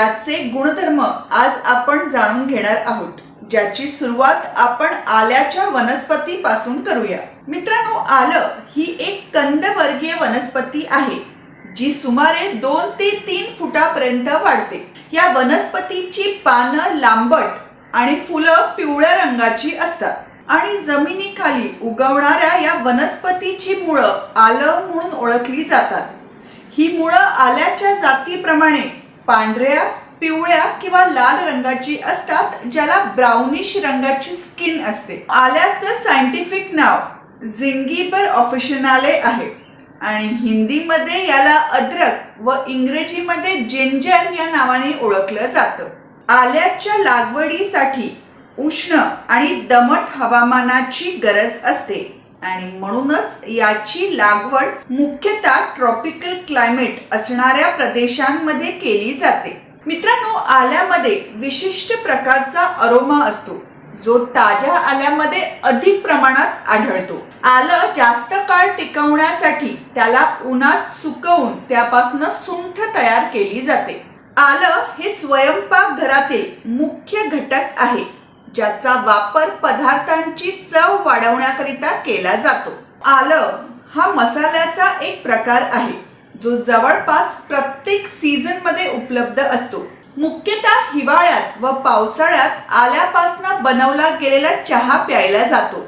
याचे गुणधर्म आज आपण जाणून घेणार आहोत ज्याची सुरुवात आपण आल्याच्या वनस्पती पासून करूया. मित्रांनो आलं ही एक कंदवर्गीय वनस्पती आहे जी सुमारे दोन ते तीन फुटापर्यंत वाढते. या वनस्पतीची पानं लांबट आणि फुलं पिवळ्या रंगाची असतात आणि जमिनीखाली उगवणाऱ्या या वनस्पतीची मुळं आलं म्हणून ओळखली जातात. ही मुळं आल्याच्या जातीप्रमाणे पांढऱ्या पिवळ्या किंवा लाल रंगाची असतात ज्याला ब्राउनिश रंगाची स्किन असते. आल्याचं सायंटिफिक नाव झिंगीबर ऑफिशनाले आहे. आणि हिंदीमध्ये याला अद्रक व इंग्रजीमध्ये जिंजर या नावाने ओळखलं जातं. आल्याच्या लागवडीसाठी उष्ण आणि दमट हवामानाची गरज असते. आणि म्हणूनच याची लागवड मुख्यतः ट्रॉपिकल क्लायमेट असणाऱ्या प्रदेशांमध्ये केली जाते. मित्रांनो आल्यामध्ये विशिष्ट प्रकारचा अरोमा असतो जो ताज्या आल्यामध्ये अधिक प्रमाणात आढळतो. आलं जास्त काळ टिकवण्यासाठी त्याला उन्हात सुकवून त्यापासून सुंठ तयार केली जाते. आलं हे स्वयंपाक घरातील मुख्य घटक आहे. ज्याचा वापर पदार्थांची चव वाढवण्याकरिता केला जातो. आलं हा मसाल्याचा एक प्रकार आहे जो जवळपास प्रत्येक सीझनमध्ये उपलब्ध असतो. मुख्यतः हिवाळ्यात व पावसाळ्यात आल्यापासून बनवला गेलेला चहा प्यायला जातो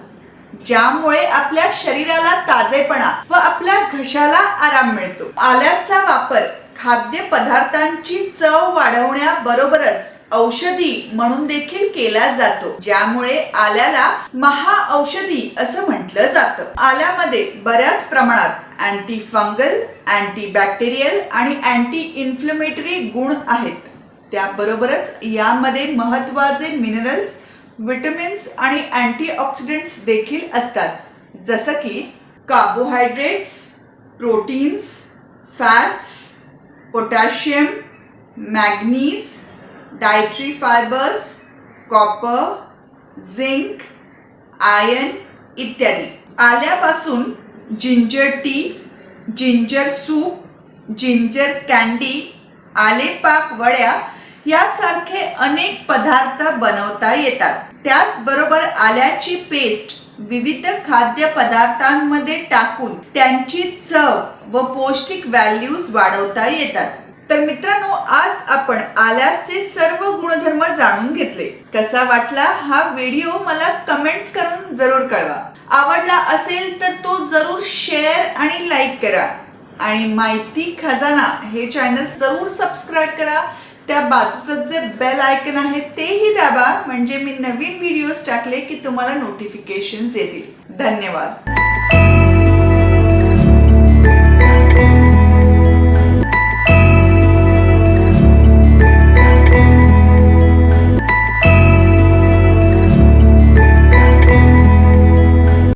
ज्यामुळे आपल्या शरीराला ताजेपणा व आपल्या घशाला आराम मिळतो. आल्याचा वापर खाद्यपदार्थांची चव वाढवण्याबरोबरच औषधी म्हणून देखील केला जातो ज्यामुळे आल्याला महाऔषधी असं म्हटलं जातं. आल्यामध्ये बऱ्याच प्रमाणात अँटी फंगल अँटी बॅक्टेरियल आणि अँटी इन्फ्लमेटरी गुण आहेत. त्याबरोबरच यामध्ये महत्त्वाचे मिनरल्स विटमिन्स आणि अँटीऑक्सिडंट्स देखील असतात. जसं की carbohydrates proteins fats potassium manganese dietary fibres copper zinc iron इत्यादी. आल्यापासून ginger tea ginger soup ginger candy आलेपाक वड्या यासारखे अनेक पदार्थ बनवता येतात. त्याचबरोबर आल्याची पेस्ट विविध खाद्य पदार्थांमध्ये टाकून त्यांची चव व पौष्टिक व्हॅल्यूज वाढवता येतात. तर मित्रांनो आज आपण आल्याचे सर्व गुणधर्म जाणून घेतले. कसा वाटला हा व्हिडिओ मला कमेंट्स करून जरूर कळवा. आवडला असेल तर तो जरूर शेअर आणि लाईक करा. आणि माहिती खजाना हे चॅनल जरूर सबस्क्राईब करा. त्या बाजूचं जे बेल आयकन आहे तेही दाबा. म्हणजे मी नवीन व्हिडिओज टाकले की तुम्हाला नोटिफिकेशन्स येतील. धन्यवाद.